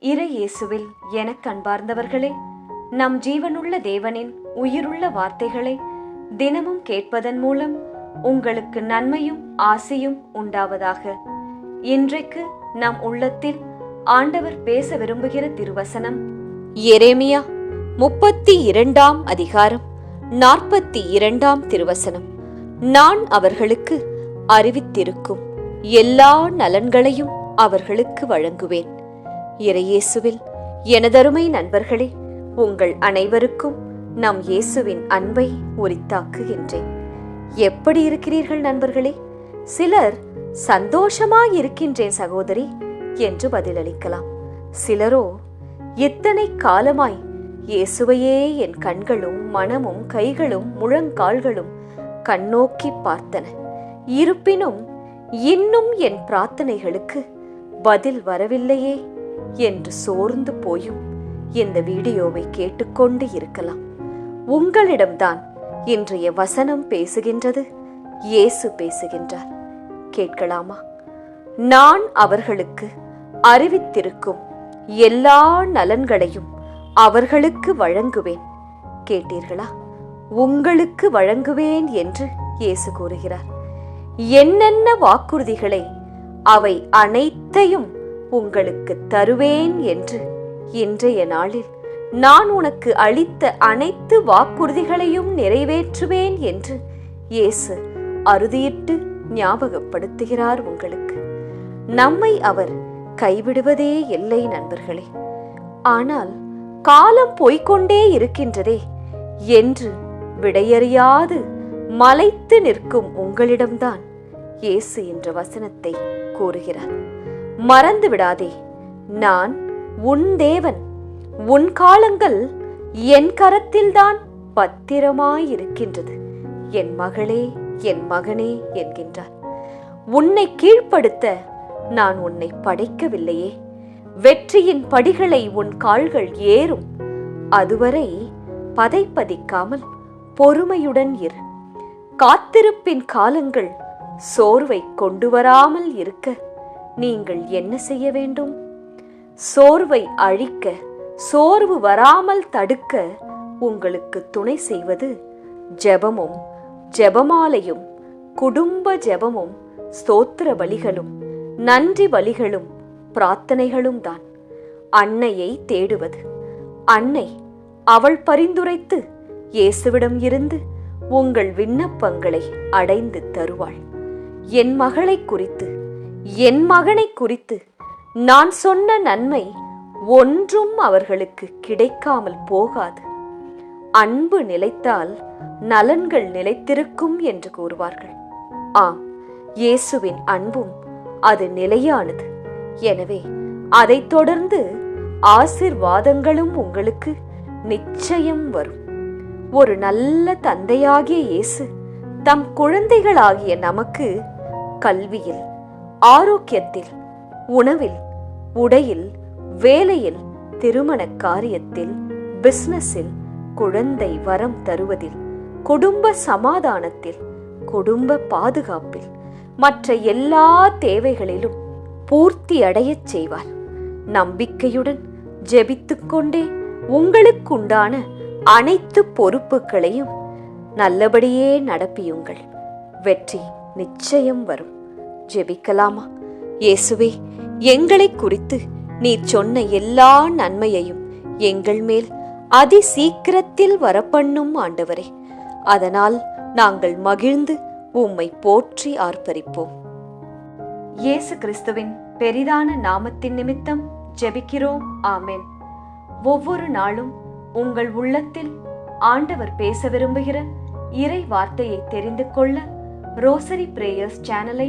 இறை இயேசுவில் எனக் கண்பார்ந்தவர்களே நம் ஜீவனுள்ள தேவனின் உயிருள்ள வார்த்தைகளை தினமும் கேட்பதன் மூலம் உங்களுக்கு நன்மையும் ஆசையும் உண்டாவதாக. இன்றைக்கு நம் உள்ளத்தில் ஆண்டவர் பேச விரும்புகிற திருவசனம் எரேமியா முப்பத்தி இரண்டாம் அதிகாரம் நாற்பத்தி இரண்டாம் திருவசனம். நான் அவர்களுக்கு அறிவித்திருக்கும் எல்லா நலன்களையும் அவர்களுக்கு வழங்குவேன். இறையேசுவில் எனதருமை நண்பர்களே உங்கள் அனைவருக்கும் நம் இயேசுவின் அன்பை உரித்தாக்குகின்றேன். எப்படி இருக்கிறீர்கள் நண்பர்களே? சிலர் சந்தோஷமாக இருக்கின்றேன் சகோதரி என்று பதிலளிக்கலாம். சிலரோ இத்தனை காலமாய் இயேசுவையே என் கண்களும் மனமும் கைகளும் முழங்கால்களும் கண்ணோக்கி பார்த்தன. இருப்பினும் இன்னும் என் பிரார்த்தனைகளுக்கு பதில் வரவில்லையே. என்று சோர்ந்து போயும். இந்த வீடியோவை கேட்டுக்கொண்டு இருக்கலாம். உங்களிடம்தான் இன்றைய வசனம் பேசுகின்றது. இயேசு பேசுகின்றார். கேட்கலாமா? நான் அவர்களுக்கு அறிவித்திருக்கும் எல்லா நலன்களையும் அவர்களுக்கு வழங்குவேன். கேட்டீர்களா? உங்களுக்கு வழங்குவேன் என்று இயேசு கூறுகிறார். என்னென்ன வாக்குறுதிகளை அவை அனைத்தையும் உங்களுக்கு தருவேன் என்று இன்றைய நாளில் நான் உனக்கு அளித்த அனைத்து வாக்குறுதிகளையும் நிறைவேற்றுவேன் என்று இயேசு அறுதியிட்டு ஞாபகப்படுத்துகிறார் உங்களுக்கு. நம்மை அவர் கைவிடுவதே இல்லை நண்பர்களே. ஆனால் காலம் போய்கொண்டே இருக்கின்றதே என்று விடையறியாது மலைத்து நிற்கும் உங்களிடம்தான் இயேசு என்ற வசனத்தை கூறுகிறார். மறந்து விடாதே. நான் உன் தேவன். உன் காலங்கள் என் கரத்தில்தான் பத்திரமாயிருக்கின்றது. என் மகளே என் மகனே என்கின்றார். உன்னை கீழ்ப்படுத்த நான் உன்னை படைக்கவில்லையே. வெற்றியின் படிகளை உன் கால்கள் ஏறும். அதுவரை பதைப்பதிக்காமல் பொறுமையுடன் இரு. காத்திருப்பின் காலங்கள் சோர்வை கொண்டு வராமல் இருக்க. நீங்கள் என்ன செய்ய வேண்டும்? சோர்வை அழிக்க சோர்வு வராமல் தடுக்க உங்களுக்கு துணை செய்வது ஜெபமும் ஜெபமாலையும் குடும்ப ஜெபமும் ஸ்தோத்திர பலிகளும் நன்றி பலிகளும் பிரார்த்தனைகளும் தான். அன்னையை தேடுவது. அன்னை அவள் பரிந்துரைத்து இயேசுவிடம் இருந்து உங்கள் விண்ணப்பங்களை அடைந்து தருவாள். என் மகளை குறித்து என் மகனை குறித்து நான் சொன்ன நன்மை ஒன்றும் அவர்களுக்கு கிடைக்காமல் போகாது. அன்பு நிலைத்தால் நலன்கள் நிலைத்திருக்கும் என்று கூறுவார்கள். ஆம் இயேசுவின் அன்பும் அது நிலையானது. எனவே அதைத் தொடர்ந்து ஆசிர்வாதங்களும் உங்களுக்கு நிச்சயம் வரும். ஒரு நல்ல தந்தையாகிய இயேசு தம் குழந்தைகளாகிய நமக்கு கல்வியில் ஆரோக்கியத்தில் உணவில் உடையில் வேலையில் திருமண காரியத்தில் பிசினஸில் குழந்தை வரம் தருவதில் குடும்ப சமாதானத்தில் குடும்ப பாதுகாப்பில் மற்ற எல்லா தேவைகளிலும் பூர்த்தி அடையச் செய்வார். நம்பிக்கையுடன் ஜெபித்துக்கொண்டே உங்களுக்குண்டான அனைத்து பொறுப்புகளையும் நல்லபடியே நடப்பியுங்கள். வெற்றி நிச்சயம் வரும். ஜெபிக்கலாமா? இயேசுவே எங்களை குறித்து நீ சொன்ன எல்லா நன்மையையும் எங்கள் மேல் அதி சீக்கிரத்தில் வரப்பண்ணும் ஆண்டவரே. அதனால் நாங்கள் மகிழ்ந்து உம்மை போற்றி ஆர்ப்பரிப்போம். இயேசு கிறிஸ்துவின் பெரிதான நாமத்தின் நிமித்தம் ஜெபிக்கிறோம். ஆமென். ஒவ்வொரு நாளும் உங்கள் உள்ளத்தில் ஆண்டவர் பேச விரும்புகிற இறை வார்த்தையை தெரிந்து கொள்ள ரோசரி பிரேயர்ஸ் சேனலை